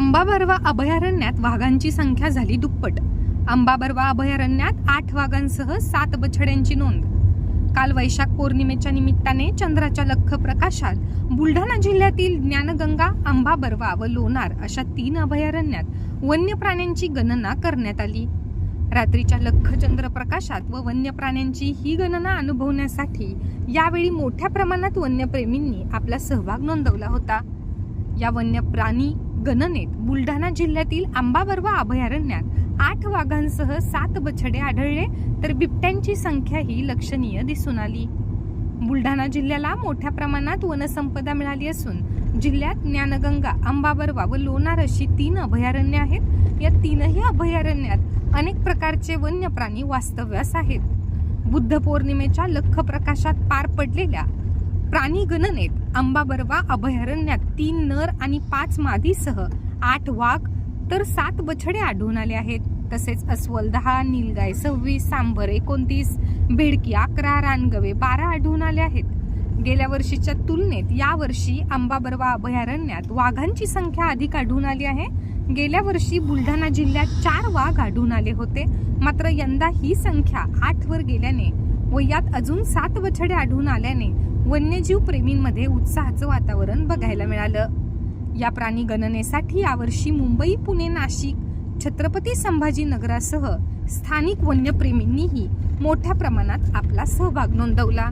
Ambabarwa अभयारण्यात वाघांची संख्या झाली दुप्पट. आंबाबर्वा अभयारण्यात आठ वाघांसह सात बछड्यांची नोंद. काल वैशाख पौर्णिमेच्या निमित्ताने चंद्राच्या लख्ख प्रकाशात बुलढाणा जिल्ह्यातील ज्ञानगंगा आंबाबर्वा व लोणार अशा तीन अभयारण्यात वन्य प्राण्यांची गणना करण्यात आली. रात्रीच्या लख्ख चंद्रप्रकाशात व वन्य प्राण्यांची ही गणना अनुभवण्यासाठी यावेळी मोठ्या प्रमाणात वन्यप्रेमींनी आपला सहभाग नोंदवला होता. या वन्य प्राणी गणनेत बुलढाणा जिल्ह्यातील आंबाबरवा अभयारण्यात आठ वाघांसह सात बछडे आढळले तर बिबट्यांची संख्याही लक्षणीय दिसून आली. बुलढाणा जिल्ह्याला मोठ्या प्रमाणात वनसंपदा मिळाली असून जिल्ह्यात ज्ञानगंगा आंबाबरवा व लोणार अशी तीन अभयारण्य आहेत. या तीनही अभयारण्यात अनेक प्रकारचे वन्य प्राणी वास्तव्यास आहेत. बुद्ध पौर्णिमेच्या लख प्रकाशात पार पडलेल्या प्राणी गणनेत आंबाबरवा अभयारण्यात तीन नर आणि पाच मादीसह आठ वाघ तर सात बछडे आढळून आले आहेत. तसेच अस्वल दहा नीलगाय सव्वीस सांबर एकोणतीस भेडकी अकरा रानगवे बारा आढळून आले आहेत. गेल्या वर्षीच्या तुलनेत यावर्षी आंबाबरवा अभयारण्यात वाघांची संख्या अधिक आढळून आली आहे. गेल्या वर्षी बुलढाणा जिल्ह्यात चार वाघ आढळून आले होते. मात्र यंदा ही संख्या आठ वर गेल्याने व यात अजून सात बछडे आढळून आल्याने वन्यजीव प्रेमींमध्ये उत्साहाचं वातावरण बघायला मिळालं. या प्राणी गणनेसाठी यावर्षी मुंबई पुणे नाशिक छत्रपती संभाजीनगरासह स्थानिक वन्यप्रेमींनीही मोठ्या प्रमाणात आपला सहभाग नोंदवला.